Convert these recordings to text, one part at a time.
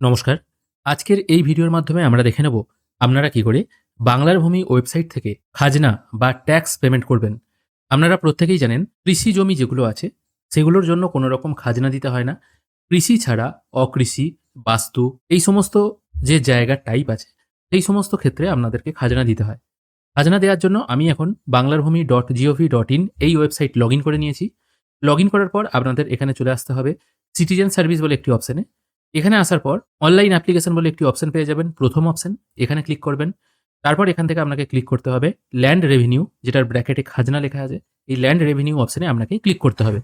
নমস্কার। আজকের এই ভিডিওর মাধ্যমে আমরা দেখে নেব আপনারা কি করে বাংলার ভূমি ওয়েবসাইট থেকে খাজনা বা ট্যাক্স পেমেন্ট করবেন। আপনারা প্রত্যেকেই জানেন, কৃষি জমি যেগুলো আছে, সেগুলোর জন্য কোনো রকম খাজনা দিতে হয় না। কৃষি ছাড়া অকৃষি, বাস্তু, এই সমস্ত যে জায়গার টাইপ আছে সেই সমস্ত ক্ষেত্রে আপনাদেরকে খাজনা দিতে হয়। খাজনা দেওয়ার জন্য আমি এখন বাংলার Bhumi dot gov dot in এই ওয়েবসাইট লগ করে নিয়েছি। লগ করার পর আপনাদের এখানে চলে আসতে হবে সিটিজেন সার্ভিস বলে একটি অপশানে এখানে আসার পর অনলাইন অ্যাপ্লিকেশন বলে একটি অপশন পেয়ে যাবেন, প্রথম অপশন এখানে ক্লিক করবেন। তারপর এখান থেকে আপনাকে ক্লিক করতে হবে ল্যান্ড রেভিনিউ যেটার ব্র্যাকেটে খাজনা লেখা আছে। এই ল্যান্ড রেভিনিউ অপশনে আপনাকে ক্লিক করতে হবে।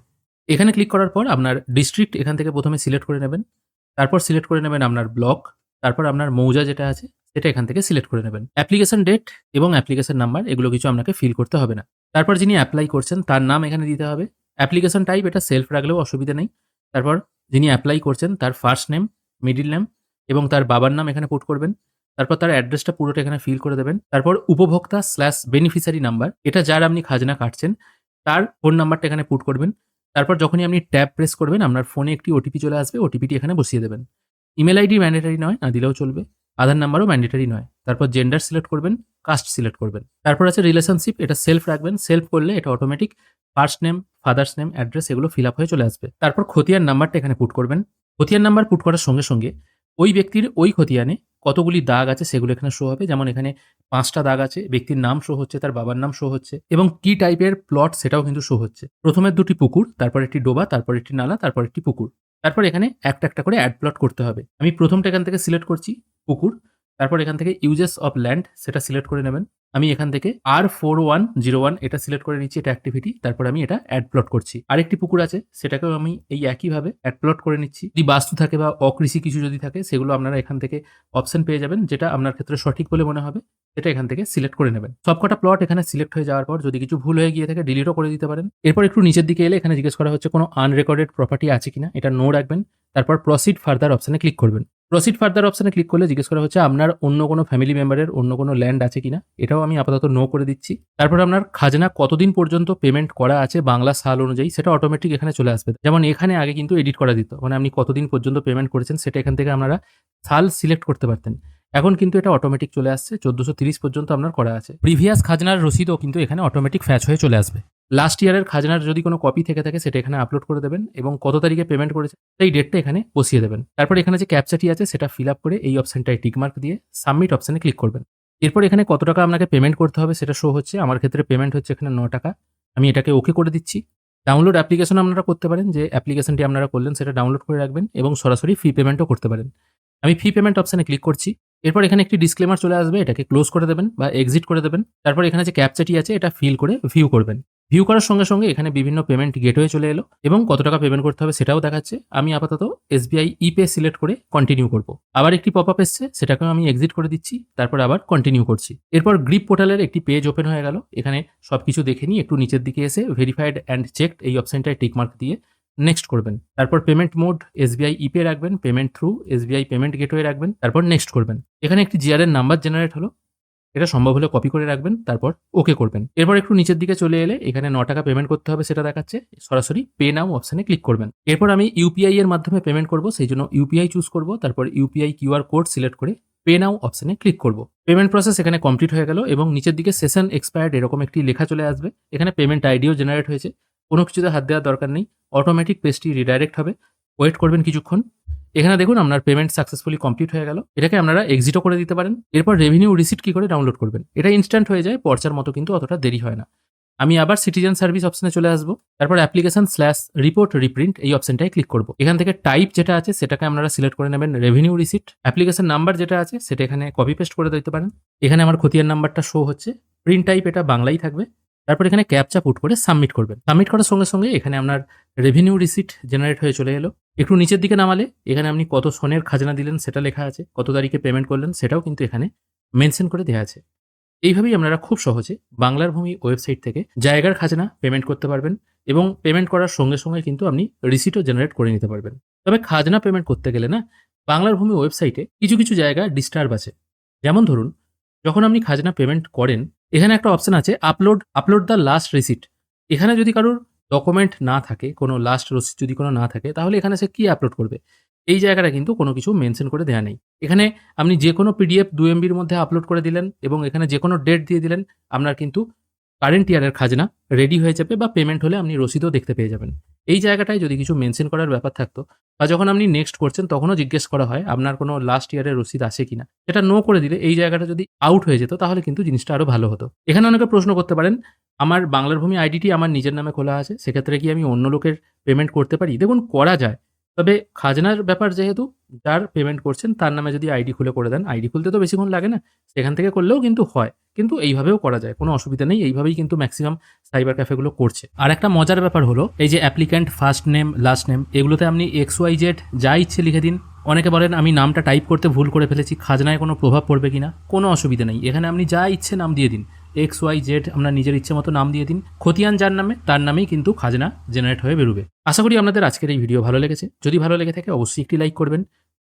এখানে ক্লিক করার পর আপনার ডিস্ট্রিক্ট এখান থেকে প্রথমে সিলেক্ট করে নেবেন। তারপর সিলেক্ট করে নেবেন আপনার ব্লক তারপর আপনার মৌজা যেটা আছে, সেটা এখান থেকে সিলেক্ট করে নেবেন। অ্যাপ্লিকেশন ডেট এবং অ্যাপ্লিকেশন নাম্বার এগুলো কিছু আপনাকে ফিল করতে হবে না। তারপর যিনি অ্যাপ্লাই করছেন, তার নাম এখানে দিতে হবে। অ্যাপ্লিকেশন টাইপ এটা সেলফ রাখলেও অসুবিধা নেই। তারপর যিনি অ্যাপ্লাই করছেন, তার ফার্স্ট নেম মিডিল নেম এবং তার বাবার নাম এখানে পুট করবেন। তারপর তার অ্যাড্রেসটা পুরোটা এখানে ফিল করে দেবেন। তারপর উপভোক্তা স্ল্যাশ বেনিফিসারি নাম্বার এটা যার আপনি খাজনা কাটছেন, তার ফোন নাম্বারটা এখানে পুট করবেন। তারপর যখনই আপনি ট্যাব প্রেস করবেন, আপনার ফোনে একটি ওটিপি চলে আসবে ওটিপিটি এখানে বসিয়ে দেবেন। ইমেল আইডি ম্যান্ডেটারি নয়, না দিলেও চলবে। আধার নাম্বারও ম্যান্ডেটারি নয়। তারপর জেন্ডার সিলেক্ট করবেন। কাস্ট সিলেক্ট করবেন। তারপর আছে রিলেশনশিপ এটা সেলফ রাখবেন। সেলফ করলে এটা automatic first name father's name address এগুলো ফিল আপ হয়ে চলে আসবে। তারপর খতিয়ান নাম্বারটা এখানে পুট করবেন। খতিয়ান নাম্বার পুট করার সঙ্গে সঙ্গে ওই ব্যক্তির ওই খতিয়ানে কতগুলি দাগ আছে সেগুলো এখানে শো হবে। যেমন এখানে পাঁচটা দাগ আছে, ব্যক্তির নাম শো হচ্ছে, তার বাবার নাম শো হচ্ছে এবং কি টাইপের প্লট সেটাও কিন্তু শো হচ্ছে। প্রথমে দুটি পুকুর, তারপর একটি ডোবা, তারপর একটি নালা, তারপর একটি পুকুর। তারপর এখানে একটা একটা করে অ্যাড প্লট করতে হবে। আমি প্রথমটা এখান থেকে সিলেক্ট করছি, পুকুর। তারপর এখান থেকে ইউজেস অফ ল্যান্ড সেটা সিলেক্ট করে নেবেন। আমি এখান থেকে আর ফোর ওয়ান জিরো ওয়ান এটা সিলেক্ট করে নিচ্ছি, এটা অ্যাক্টিভিটি তারপর আমি এটা অ্যাড প্লট করছি। আরেকটি পুকুর আছে, সেটাকেও আমি এই একইভাবে অ্যাড প্লট করে নিচ্ছি। যদি বাস্তু থাকে বা অকৃষি কিছু যদি থাকে, সেগুলো আপনারা এখান থেকে অপশন পেয়ে যাবেন, যেটা আপনার ক্ষেত্রে সঠিক বলে মনে হবে এটা এখান থেকে সিলেক্ট করে নেবেন। সবকটা প্লট এখানে সিলেক্ট হয়ে যাওয়ার পর যদি কিছু ভুল হয়ে গিয়ে থাকে ডিলিটও করে দিতে পারেন। এরপর একটু নিচের দিকে এলে এখানে জিজ্ঞেস করা হচ্ছে, কোনো আনরেকর্ডেড প্রপার্টি আছে কিনা? এটা নো রাখবেন। তারপর প্রসিড ফার্দার অপশানে ক্লিক করবেন। প্রসিড ফার্দার অপশনে ক্লিক করলে জিজ্ঞেস করা হচ্ছে, আপনার অন্য কোনো ফ্যামিলি মেম্বারের অন্য কোনো ল্যান্ড আছে কিনা? এটাও আমি আপাতত নো করে দিচ্ছি। তারপর আপনার খাজনা কতদিন পর্যন্ত পেমেন্ট করা আছে বাংলা সাল অনুযায়ী, সেটা অটোমেটিক এখানে চলে আসবে। যেমন এখানে আগে কিন্তু এডিট করা দিত মানে আপনি কতদিন পর্যন্ত পেমেন্ট করেছেন, সেটা এখান থেকে আপনারা সাল সিলেক্ট করতে পারতেন। এখন কিন্তু এটা অটোমেটিক চলে আসছে, চোদ্দোশো তিরিশ পর্যন্ত আপনার করা আছে। প্রিভিয়াস খাজনার রসিদও কিন্তু এখানে অটোমেটিক ফ্যাচ হয়ে চলে আসবে। লাস্ট ইয়ারের খাজনার যদি কোনো কপি থেকে থাকে, সেটা এখানে আপলোড করে দেবেন এবং কত তারিখে পেমেন্ট করেছে, সেই ডেটটা এখানে বসিয়ে দেবেন। তারপর এখানে যে ক্যাপচাটি আছে, সেটা ফিল আপ করে এই অপশনটায় টিকমার্ক দিয়ে সাবমিট অপশানে ক্লিক করবেন। এরপর এখানে কত টাকা আপনাকে পেমেন্ট করতে হবে, সেটা শো হচ্ছে। আমার ক্ষেত্রে পেমেন্ট হচ্ছে এখানে ন টাকা। আমি এটাকে ওকে করে দিচ্ছি। ডাউনলোড অ্যাপ্লিকেশন আপনারা করতে পারেন, যে অ্যাপ্লিকেশনটি আপনারা করলেন, সেটা ডাউনলোড করে রাখবেন এবং সরাসরি ফি পেমেন্টও করতে পারেন। আমি ফি পেমেন্ট অপশানে ক্লিক করছি। এরপর এখানে একটি ডিসক্লেমার চলে আসবে, এটাকে ক্লোজ করে দেবেন বা এক্সিট করে দেবেন। তারপর এখানে যে ক্যাপচাটি আছে, এটা ফিল করে ভিউ করবেন। ভিউ করার সঙ্গে সঙ্গে এখানে বিভিন্ন পেমেন্ট গেটওয়ে চলে এলো এবং কত টাকা পেমেন্ট করতে হবে সেটাও দেখাচ্ছে। আমি আপাতত এসবিআই ইপে সিলেক্ট করে কন্টিনিউ করব। আবার একটি পপ আপ এসছে, সেটাকেও আমি এক্সিট করে দিচ্ছি, তারপর আবার কন্টিনিউ করছি। এরপর গ্রিপ পোর্টালের একটি পেজ ওপেন হয়ে গেল। এখানে সব কিছু দেখে নিয়ে একটু নিচের দিকে এসে ভেরিফাইড অ্যান্ড চেকড এই অপশনটায় টিকমার্ক দিয়ে নেক্সট করবেন। তারপর পেমেন্ট মোড এসবিআই ইপে রাখবেন payment through SBI payment gateway রাখবেন, তারপর নেক্সট করবেন। এখানে একটি জিআরের নাম্বার জেনারেট হলো। এটা সম্ভব হলে কপি করে রাখবেন, তারপর ওকে করবেন। এরপর একটু নিচের দিকে চলে এলে এখানে ন টাকা পেমেন্ট করতে হবে সেটা দেখাচ্ছে। সরাসরি পে নাও অপশানে ক্লিক করবেন। এরপর আমি ইউপিআই এর মাধ্যমে পেমেন্ট করব, সেই জন্য ইউপিআই চুজ করব, তারপর ইউপিআই কিউআর কোড সিলেক্ট করে পে নাও অপশানে ক্লিক করব। পেমেন্ট প্রসেস এখানে কমপ্লিট হয়ে গেল এবং নিচের দিকে সেশন এক্সপায়ার্ড এরকম একটি লেখা চলে আসবে। এখানে পেমেন্ট আইডিও জেনারেট হয়েছে। কোনো কিছুতে হাত দেওয়ার দরকার নেই। অটোমেটিক পেজটি রিডাইরেক্ট হবে। ওয়েট করবেন কিছুক্ষণ। এখানে দেখুন আপনার পেমেন্ট সাকসেসফুলি কমপ্লিট হয়ে গেল। এটাকে আপনারা এক্সিটও করে দিতে পারেন। এরপর রেভিনিউ রিসিট কি করে ডাউনলোড করবেন? এটা ইনস্ট্যান্ট হয়ে যায়, পর্চার মতো কিন্তু অতটা দেরি হয় না। আমি আবার সিটিজেন সার্ভিস অপশনে চলে আসব। তারপর অ্যাপ্লিকেশন স্ল্যাশ রিপোর্ট রিপ্রিন্ট এই অপশনটায় ক্লিক করব। এখান থেকে টাইপ যেটা আছে সেটাকে আপনারা সিলেক্ট করে নেবেন রেভিনিউ রিসিট অ্যাপ্লিকেশন নাম্বার যেটা আছে সেটা এখানে কপি পেস্ট করে দিতে পারেন। এখানে আমার খতিয়ান নাম্বারটা শো হচ্ছে। প্রিন্ট টাইপ এটা বাংলাই থাকবে। তারপর এখানে ক্যাপচা পুট করে সাবমিট করবেন। সাবমিট করার সঙ্গে সঙ্গে এখানে আপনার রেভিনিউ রিসিট জেনারেট হয়ে চলে এলো। একটু নিচের দিকে নামালে এখানে আপনি কত সনের খাজনা দিলেন সেটা লেখা আছে, কত তারিখে পেমেন্ট করলেন সেটাও কিন্তু এখানে মেনশন করে দেওয়া আছে। এইভাবেই আপনারা খুব সহজে বাংলার ভূমি ওয়েবসাইট থেকে জায়গার খাজনা পেমেন্ট করতে পারবেন এবং পেমেন্ট করার সঙ্গে সঙ্গে কিন্তু আপনি রিসিটও জেনারেট করে নিতে পারবেন। তবে খাজনা পেমেন্ট করতে গেলে না, বাংলার ভূমি ওয়েবসাইটে কিছু কিছু জায়গা ডিস্টার্ব আছে। যেমন ধরুন যখন আপনি খাজনা পেমেন্ট করেন, এখানে একটা অপশন আছে upload upload the last receipt এখানে যদি কারোর ডকুমেন্ট না থাকে, কোনো লাস্ট রসিদ যদি কোনো না থাকে, তাহলে এখানে সে কি আপলোড করবে? এই জায়গাটা কিন্তু কোনো কিছু মেনশন করে দেওয়া নেই। এখানে আপনি যে কোনো পিডিএফ দু এমবির মধ্যে আপলোড করে দিলেন এবং এখানে যে কোনো ডেট দিয়ে দিলেন, আপনার কিন্তু কারেন্ট ইয়ারের খাজনা রেডি হয়ে যাবে বা পেমেন্ট হলে আপনি রসিদও দেখতে পেয়ে যাবেন। এই জায়গাটায় যদি কিছু মেনশন করার ব্যাপার থাকতো বা যখন আপনি নেক্সট করছেন তখনও জিজ্ঞেস করা হয়, আপনার কোনো লাস্ট ইয়ারের রসিদ আছে কিনা? সেটা নো করে দিলে এই জায়গাটা যদি আউট হয়ে যেত তাহলে কিন্তু জিনিসটা আরও ভালো হতো। এখানে অনেকে প্রশ্ন করতে পারেন, আমার বাংলার ভূমি আইডিটি আমার নিজের নামে খোলা আছে, সেক্ষেত্রে কি আমি অন্য লোকের পেমেন্ট করতে পারি? দেখুন, করা যায়। তবে খাজনার ব্যাপার যেহেতু যার পেমেন্ট করছেন, তার নামে যদি আইডি খুলে করে দেন আইডি খুলতে তো বেশিক্ষণ লাগে না, সেখান থেকে করলেও কিন্তু হয়। কিন্তু এইভাবেও করা যায়, কোনো অসুবিধা নেই, এইভাবেই কিন্তু ম্যাক্সিমাম সাইবার ক্যাফেগুলো করছে। আর একটা মজার ব্যাপার হলো, এই যে applicant first name last name এগুলোতে আপনি এক্স ওয়াই জেড যা ইচ্ছে লিখে দিন। অনেকে বলেন, আমি নামটা টাইপ করতে ভুল করে ফেলেছি, খাজনায় কোনো প্রভাব পড়বে কিনা? কোনো অসুবিধা নেই। এখানে আপনি যা ইচ্ছে নাম দিয়ে দিন। এক্স ওয়াই জেড আপনার নিজের ইচ্ছে মতো নাম দিয়ে দিন। খতিয়ান যার নামে, তার নামেই কিন্তু খাজনা জেনারেট হয়ে বেরোবে। আশা করি আপনাদের আজকের এই ভিডিও ভালো লেগেছে। যদি ভালো লেগে থাকে, অবশ্যই একটি লাইক করবেন।